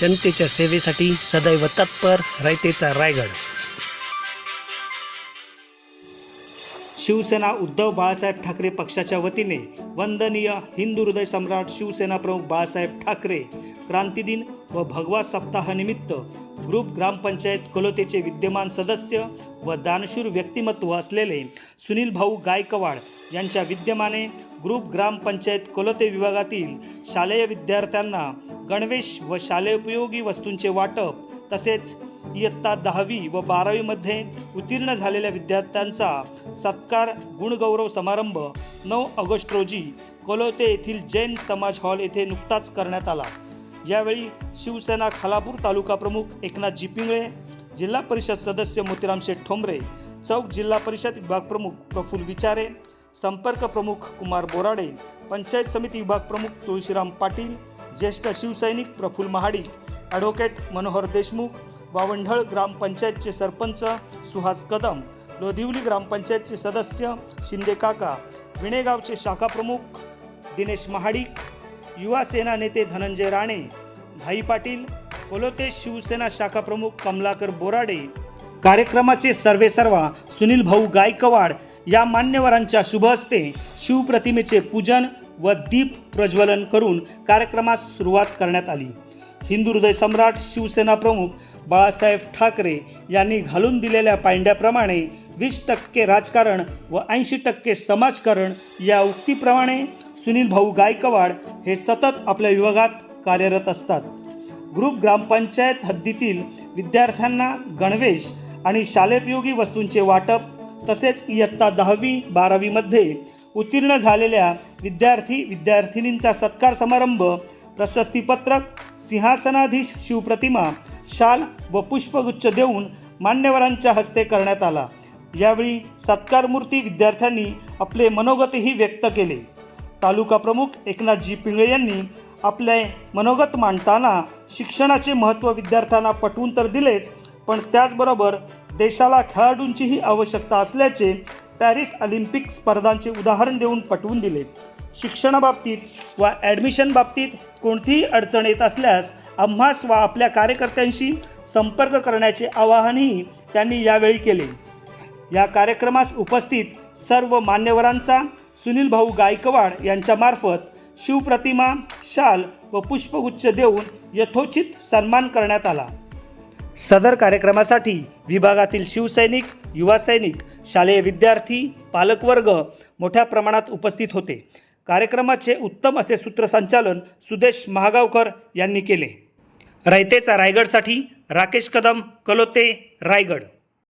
जनतेच्या सेवेसाठी सदैव तत्पर रयतेचा रायगड. शिवसेना उद्धव बाळासाहेब ठाकरे पक्षाच्या वतीने वंदनीय हिंदू हृदय सम्राट शिवसेना प्रमुख बाळासाहेब ठाकरे क्रांतिदिन व भगवा सप्ताहानिमित्त ग्रुप ग्रामपंचायत कोलोतेचे विद्यमान सदस्य व दानशूर व्यक्तिमत्व असलेले सुनील भाऊ गायकवाड यांच्या विद्यमाने ग्रुप ग्रामपंचायत कोलोते विभागातील शालेय विद्यार्थ्यांना गणवेश व शालेयोपयोगी वस्तूंचे वाटप तसेच इयत्ता दहावी व बारावीमध्ये उत्तीर्ण झालेल्या विद्यार्थ्यांचा सत्कार गुणगौरव समारंभ नऊ ऑगस्ट रोजी कोलोते येथील जैन समाज हॉल येथे नुकताच करण्यात आला. यावेळी शिवसेना खालापूर तालुका प्रमुख एकनाथ जी पिंगळे जिल्हा परिषद सदस्य मोतीराम शेठ ठोंबरे चौक जिल्हा परिषद विभाग प्रमुख प्रफुल्ल विचारे संपर्क प्रमुख कुमार बोराडे पंचायत समिती विभाग प्रमुख तुळशीराम पाटील ज्येष्ठ शिवसैनिक प्रफुल महाडिक ॲडव्होकेट मनोहर देशमुख वावंढळ ग्रामपंचायतचे सरपंच सुहास कदम लोधिवली ग्रामपंचायतचे सदस्य शिंदे काका विणेगावचे शाखा प्रमुख दिनेश महाडिक युवा सेना नेते धनंजय राणे भाई पाटील कोलोते शिवसेना शाखा प्रमुख कमलाकर बोराडे. कार्यक्रमाचे सर्वेसर्वा सुनील भाऊ गायकवाड या मान्यवरांच्या शुभ हस्ते शिवप्रतिमेचे पूजन व दीप प्रज्वलन करून कार्यक्रमास सुरुवात करण्यात आली. हिंदू हृदय सम्राट शिवसेना प्रमुख बाळासाहेब ठाकरे यांनी घालून दिलेल्या पायंड्याप्रमाणे वीस टक्के राजकारण व ऐंशी टक्के समाजकारण या उक्तीप्रमाणे सुनील भाऊ गायकवाड हे सतत आपल्या विभागात कार्यरत असतात. ग्रुप ग्रामपंचायत हद्दीतील विद्यार्थ्यांना गणवेश आणि शालेपयोगी वस्तूंचे वाटप तसेच इयत्ता दहावी बारावीमध्ये उत्तीर्ण झालेल्या विद्यार्थी विद्यार्थिनींचा सत्कार समारंभ प्रशस्तीपत्रक सिंहासनाधीश शिवप्रतिमा शाल व पुष्पगुच्छ देऊन मान्यवरांच्या हस्ते करण्यात आला. यावेळी सत्कारमूर्ती विद्यार्थ्यांनी आपले मनोगतही व्यक्त केले. तालुका प्रमुख एकनाथजी पिंगळे यांनी आपले मनोगत मांडताना शिक्षणाचे महत्त्व विद्यार्थ्यांना पटवून तर दिलेच पण त्याचबरोबर देशाला खेळाडूंचीही आवश्यकता असल्याचे पॅरिस ऑलिम्पिक स्पर्धांचे उदाहरण देऊन पटवून दिले. शिक्षणाबाबतीत वा ॲडमिशन बाबतीत कोणतीही अडचण येत असल्यास आम्हास वा आपल्या कार्यकर्त्यांशी संपर्क करण्याचे आवाहनही त्यांनी यावेळी केले. या कार्यक्रमास उपस्थित सर्व मान्यवरांचा सुनील भाऊ गायकवाड यांच्यामार्फत शिवप्रतिमा शाल व पुष्पगुच्छ देऊन यथोचित सन्मान करण्यात आला. सदर कार्यक्रमासाठी विभागातील शिवसैनिक युवा सैनिक शालेय विद्यार्थी पालकवर्ग मोठ्या प्रमाणात उपस्थित होते. कार्यक्रमाचे उत्तम असे सूत्रसंचालन सुदेश महागावकर यांनी केले. रयतेचा रायगडसाठी राकेश कदम कलोते रायगड.